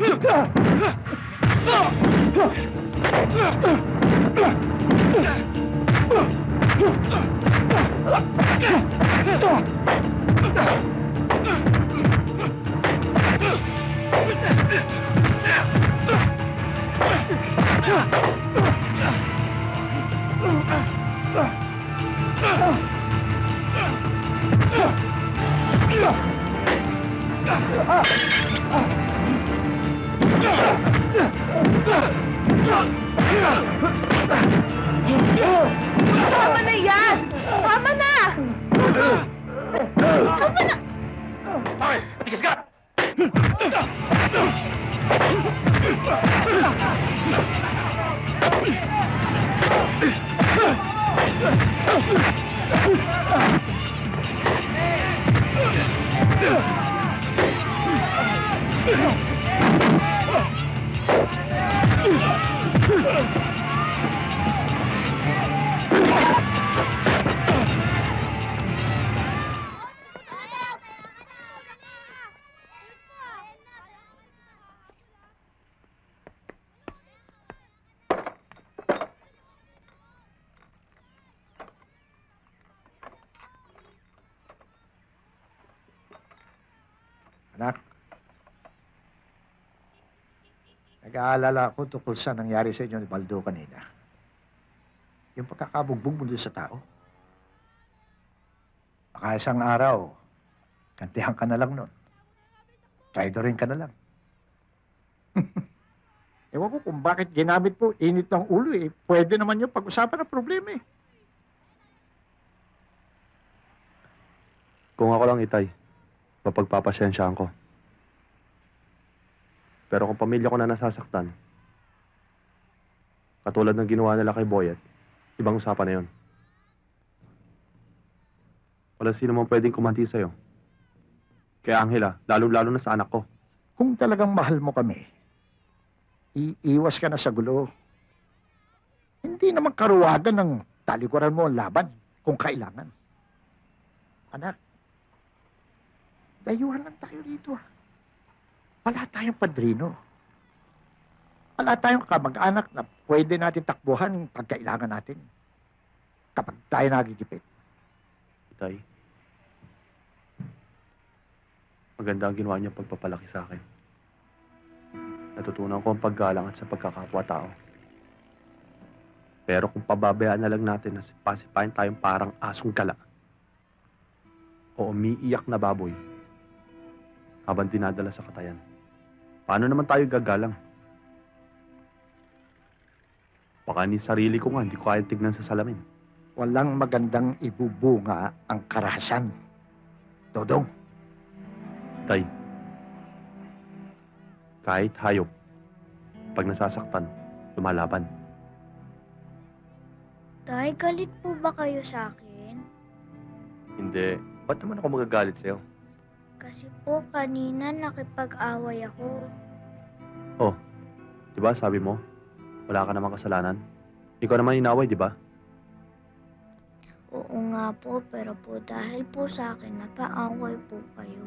Ah! Tama na yan! Tama na! Tama na! Bakit? Tigas ka! Anak, nag-aalala ako tungkol sa nangyari sa inyo ni Baldo kanina. Yung pagkakabugbog mo doon sa tao. Baka isang araw, kantihan ka na lang nun. Traidorin ka na lang. Ewan ko kung bakit ginamit po init ng ulo eh. Pwede naman yung pag-usapan ng problema eh. Kung ako lang itay, mapagpapasyensyahan ko. Pero kung pamilya ko na nasasaktan, katulad ng ginawa nila kay Boyet, ibang usapan na yon. Wala sino man pwedeng kumanti sa'yo. Kaya Angela, lalo-lalo na sa anak ko. Kung talagang mahal mo kami, iiwas ka na sa gulo. Hindi naman karuwagan ng talikuran mo ang laban kung kailangan. Anak, dayuhan lang tayo dito. ah. Wala tayong padrino. Wala tayong kamag-anak na pwede natin takbuhan pag kailangan natin. Kapag tayo nagigipit. Itay, maganda ang ginawa niyo pagpapalaki sa akin. Natutunan ko ang paggalang at sa pagkakapwa-tao. Pero kung pababayaan na lang natin na pasipain tayong parang asong gala o umiiyak na baboy habang dinadala sa katayan, paano naman tayo gagalang? Baka ni sarili ko nga, hindi ko kaya tignan sa salamin. Walang magandang ibubunga ang karahasan. Dodong, Tay, kahit hayop, pag nasasaktan, lumalaban. Tay, galit po ba kayo sa akin? Hindi. Ba't naman ako magagalit sa'yo? Kasi po kanina nakipag-away ako. Di ba sabi mo, wala ka namang kasalanan? Ikaw naman inaway, di ba? Oo nga po, pero po dahil po sa akin napaaway po kayo.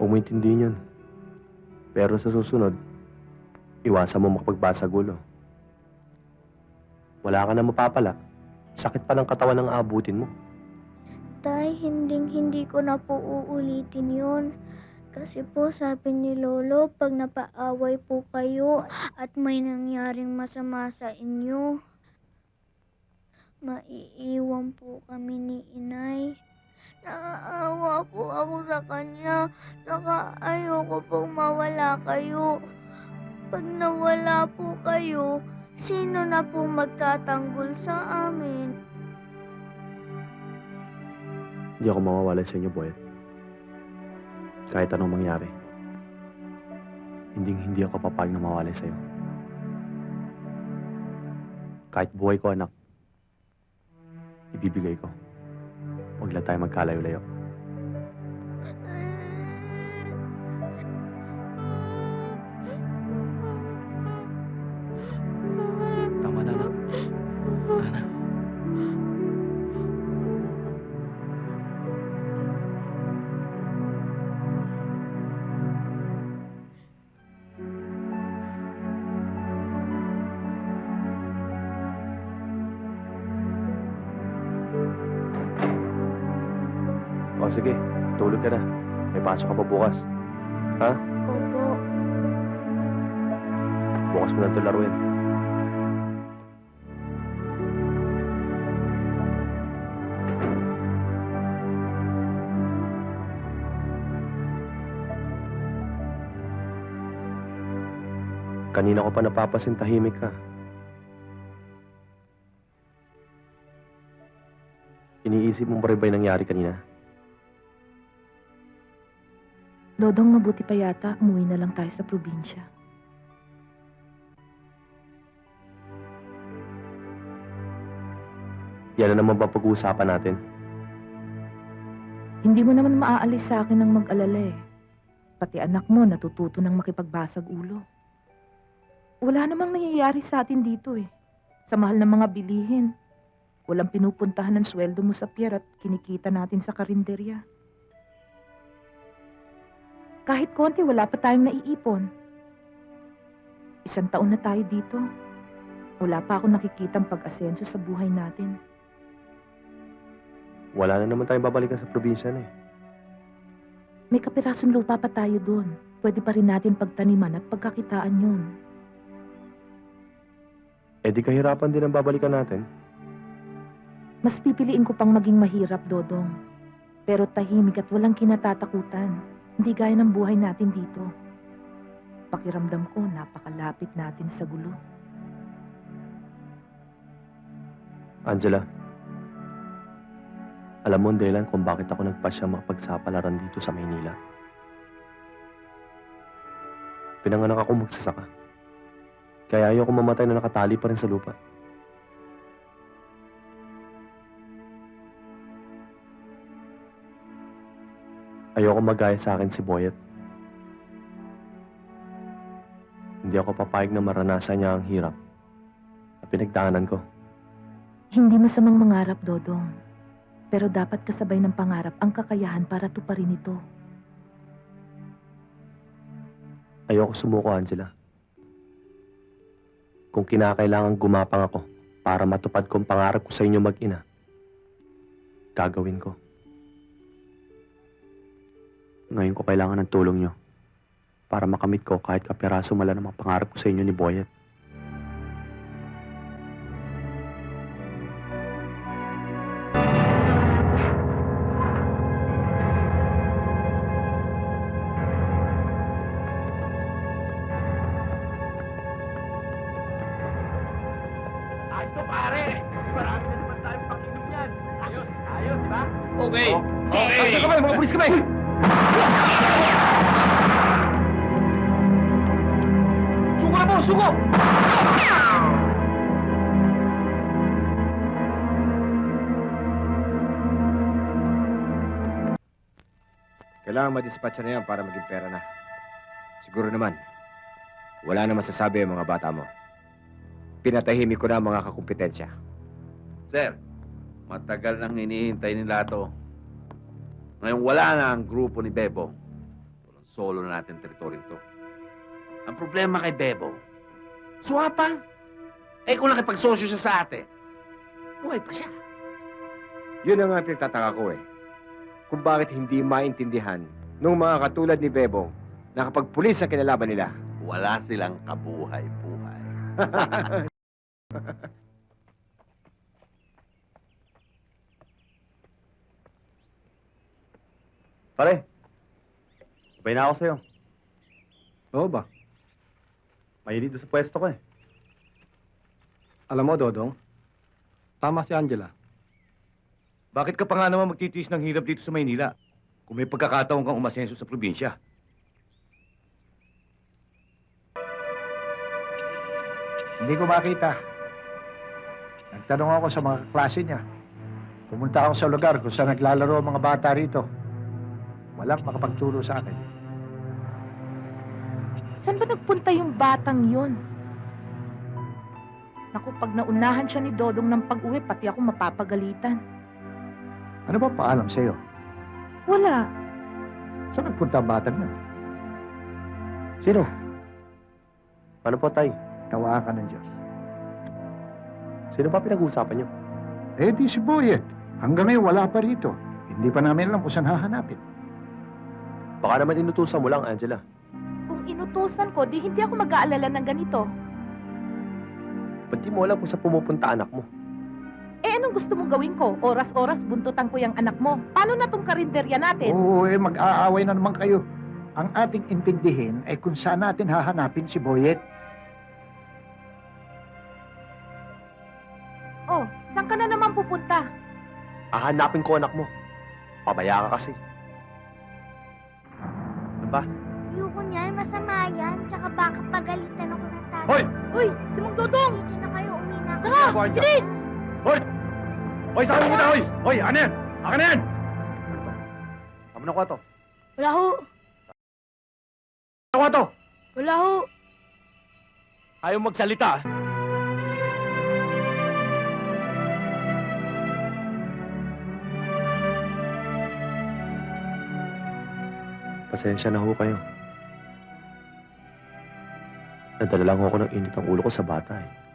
Huwag mo intindihin yun. Pero sa susunod, iwasan mo makapagbasa gulo. Wala ka na mapapala. Sakit pa ng katawan ng aabutin mo. Tay, hinding hindi ko na po uulitin yun. Kasi po sabi ni Lolo, pag napaaway po kayo at may nangyaring masama sa inyo, maiiwan po kami ni Inay. Naaawa po ako sa kanya, saka ayoko pong mawala kayo. Pag nawala po kayo, sino na po magtatanggol sa amin? Hindi ako mawawala sa inyo, Boyet. Kahit anong mangyari. Hindi hindi ako papayag na mawalay sa'yo. Kahit buhay ko, anak, ibibigay ko. Huwag lang tayo magkalayo-layo. Sige. Tulog ka na. May pasok ka pa bukas. Opo. Bukas mo na ito laruin. Kanina ko pa napapasin tahimik ka. Iniisip mo ba rin ba yung nangyari kanina? Dodong, mabuti pa yata. Umuwi na lang tayo sa probinsya. Yan na naman ba pag-uusapan natin? Hindi mo naman maaalis sa akin ng mag-alala eh. Pati anak mo natututo ng makipagbasag ulo. Wala namang nangyayari sa atin dito eh. Sa mahal ng mga bilihin. Walang pinupuntahan ng sweldo mo sa pier at kinikita natin sa karinderya. Kahit konti, wala pa tayong naiipon. Isang taon na tayo dito. Wala pa ako nakikitang pag-asenso sa buhay natin. Wala na naman tayong babalikan sa probinsya na eh. May kapirasong lupa pa tayo doon. Pwede pa rin natin pagtaniman at pagkakitaan yun. Eh di kahirapan din ang babalikan natin. Mas pipiliin ko pang maging mahirap, Dodong. Pero tahimik at walang kinatatakutan. Hindi gaya ng buhay natin dito. Pakiramdam ko, napakalapit natin sa gulo. Angela, alam mo ang dahilan kung bakit ako nagpasya mapagsapalaran dito sa Maynila. Pinanganak ako magsasaka. Kaya ayoko mamatay na nakatali pa rin sa lupa. Ayoko magaya sa akin si Boyet. Hindi ako papayag na maranasan niya ang hirap na pinagdaanan ko. Hindi masamang mangarap, Dodong. Pero dapat kasabay ng pangarap ang kakayahan para tuparin ito. Ayoko sumuko, Angela. Kung kinakailangan gumapang ako para matupad ko ang pangarap ko sa inyo mag-ina, gagawin ko. Ngayon ko kailangan ng tulong nyo para makamit ko kahit kapiraso mala ng mga pangarap ko sa inyo ni Boyet. Ayos to, pare! Marami na naman tayong pakinom yan. Ayos, ayos ba? Okay. Okay. Asa ka ba? Mga pulis ka ba? Kailangan madispatcha na yan para maging pera na. Siguro naman, wala na masasabi ang mga bata mo. Pinatahimik ko na ang mga kakumpetensya. Sir, matagal nang hinihintay nila to. Ngayon wala na ang grupo ni Bebo. Solo na natin teritoryo to. Ang problema kay Bebo, suwapa. Eh kung nakipagsosyo siya sa ate, buhay pa siya. Yun ang nga pinagtataka ko eh. Kung bakit hindi maintindihan ng mga katulad ni Bebong na kapag pulis ang kinalaban nila, Wala silang kabuhay-buhay. Pare, sabay na ako sa'yo. Oo ba? Mahilig doon sa pwesto ko eh. Alam mo, Dodong, tama si Angela. Bakit ka pa nga naman magtitiis ng hirap dito sa Maynila? Kung may pagkakataon kang umasenso sa probinsya. Hindi ko makita. Nagtanong ako sa mga klase niya. Pumunta ako sa lugar kung saan naglalaro ang mga bata rito. Walang makapagturo sa akin. Saan ba nagpunta yung batang yun? Naku, pag naunahan siya ni Dodong ng pag-uwi, pati ako mapapagalitan. Ano ba paalam sa'yo? Wala. Saan nagpunta ang batang yun? Sino? Ano po, Tay? Tawaan ka ng Diyos. Sino ba pinag-uusapan niyo? Eh di si Boyet. Hanggang ngayon wala pa rito. Hindi pa namin alam kung saan hahanapin. Baka naman inutusan mo lang, Angela. Kung inutusan ko, di hindi ako mag-aalala ng ganito. Ba't di mo alam kung saan pumupunta anak mo? Anong gusto mong gawin ko? Oras-oras buntutan ko yung anak mo. Paano na tong karinderya natin? Oo, eh, mag-aaway na naman kayo. Ang ating intindihin ay kung saan natin hahanapin si Boyet. Oh, saan ka na naman pupunta? Hahanapin ko anak mo. Pabaya ka kasi. Ayoko niyan, masama yan. Tsaka baka pagalitan ako ng tatay. Hoy! Uy, si Mang Dudong! Sige na kayo, uwi na ako. Tara, bilis! Hoy, sa akin muna, hoy! Hoy, ano yan? Akin na yan! Tama na ko to. Wala ho. Tama to! Wala ho. Ayaw magsalita. Pasensya na ho kayo. Nadala lang ako ng init ang ulo ko sa bata eh.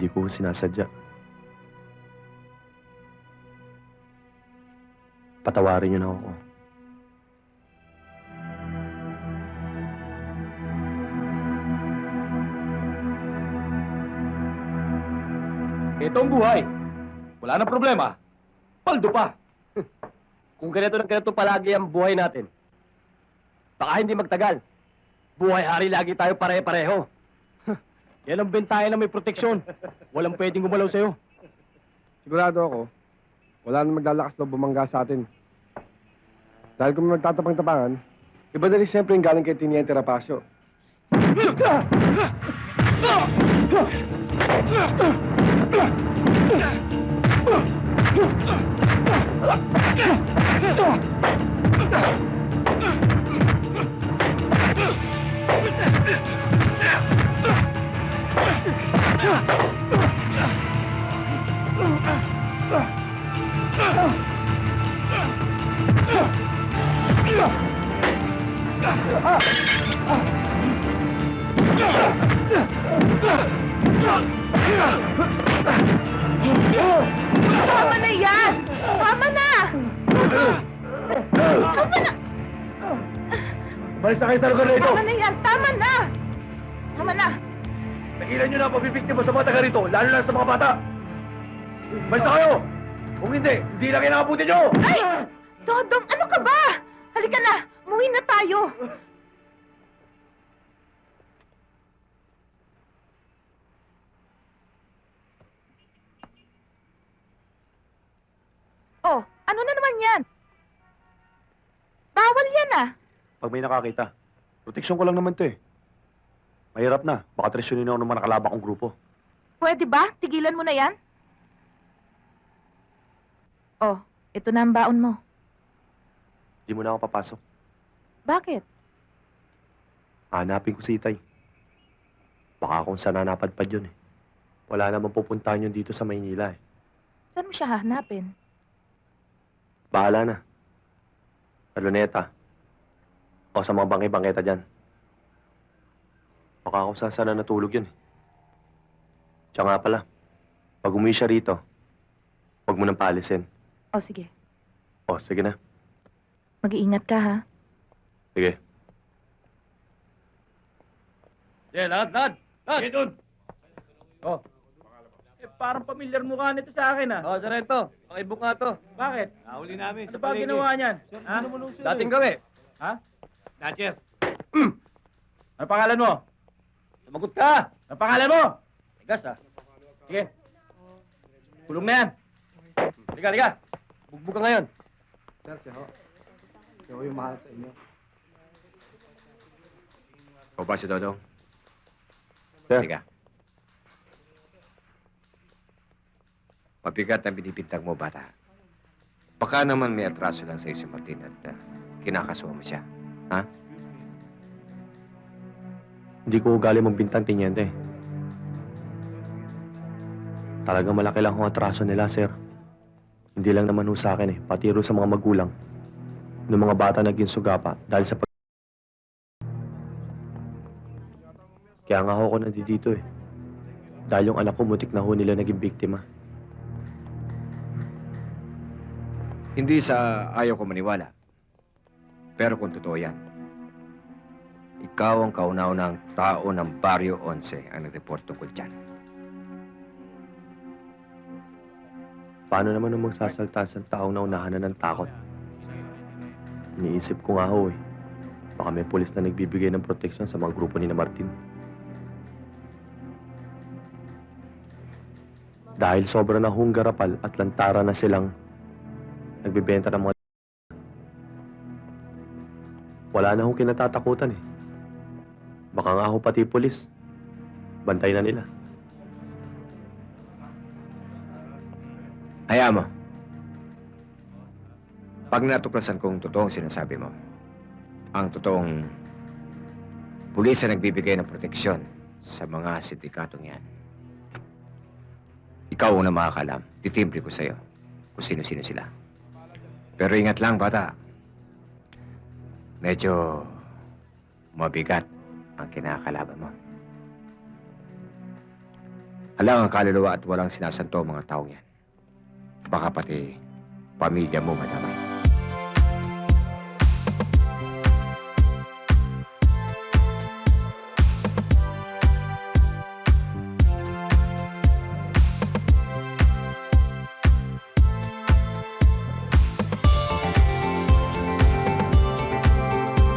Hindi ko sinasadya. Patawarin niyo na ako. Ito ang buhay. Wala nang problema. Paldo pa. Kung ganito na ganito palagi ang buhay natin, baka hindi magtagal. Buhay hari lagi tayo pare-pareho. Yan ang bentayan na may proteksyon. Walang pwedeng gumalaw sa'yo. Sigurado ako, wala nang maglalakas loob bumangga sa atin. Dahil kung may magtatapang-tapangan, iba na rin siyempre yung galing kay Tiniente Rapacio. Tama na yan! Tama na! Tama na! Balis na kayo sa lugar na ito! Tama na yan! Tama na! Tama na! Nagilan niyo na ang pabibiktima sa mga taga rito, lalo na sa mga bata! Balis na kayo! Kung hindi, hindi na kayo nakabuti niyo! Ay! Dodong, ano ka ba? Halika na! Umuwi na tayo! Oh, ano na naman yan? Bawal yan ah! Pag may nakakita, proteksyon ko lang naman to eh. Mahirap na, baka tresyonin ako ng mga nakalabak kong grupo. Pwede ba? Tigilan mo na yan? Oh, ito na ang baon mo. Di mo na ako papasok. Bakit? Hanapin ko si Itay. Baka kung saan napadpad yun eh. Wala namang pupuntahan yun dito sa Maynila eh. Saan mo siya hahanapin? Bahala na. Sa Luneta. O sa mga bangke-bangketa dyan. Baka kung saan sana natulog yun eh. Siya nga pala, pag umuwi siya rito, huwag mo nang paalisin. Oh, sige. O, sige na. Mag-iingat ka ha. Sige. Yeah, lahat, lahat. Lahat. Sige doon. Oh. Eh, parang pamilyar mukha nito sa akin, ah. Oh, Sarento, pakibook nga to. Bakit? Nahuli namin Ano ba ginawa niyan? Ha? Dating gawi. Natcher. Ano pangalan mo? Sumagot ka! Ano pangalan mo? Tigas ah. Sige. Kulong na yan. Liga, liga. Bugbog ka ngayon. Sir, siya ho. Siya ho yung mahal sa inyo. O ba si Dodong? Sir. Halika. Mabigat ang binibintang mo, bata. Baka naman may atraso lang sa'yo si Martin at uh, kinakasuha mo siya. Hindi ko ugali magbintang tinyente. Talagang malaki lang ang atraso nila, sir. Hindi lang naman ho sa akin eh, pati ro sa mga magulang. Ng mga bata naging sugapa dahil sa pag... Kaya nga ako nandito eh. Dahil yung anak ko mutik na ho nila naging biktima. Hindi sa ayaw ko maniwala. Pero kung totoo yan, ikaw ang kauna-unang tao ng Barrio 11 ang nag-report tungkol dyan. Paano naman nung magsasalta sa taong naunahan na ng takot? Iniisip ko nga ho eh. Baka may pulis na nagbibigay ng proteksyon sa mga grupo ni na Martin. Dahil sobra na hong garapal at lantara na silang nagbibenta ng mga wala na hong kinatatakutan eh. Baka nga ho pati pulis. Bantay na nila. Hayaan mo. Pag natuklasan kong totoong sinasabi mo, ang totoong pulis na nagbibigay ng proteksyon sa mga sindikatong yan, ikaw una makakalam. Titimbre ko sa'yo kung sino-sino sila. Pero ingat lang, bata. Medyo mabigat ang kinakalaban mo. Halang ang kaluluwa at walang sinasanto ang mga taong yan. Baka pati pamilya mo madama.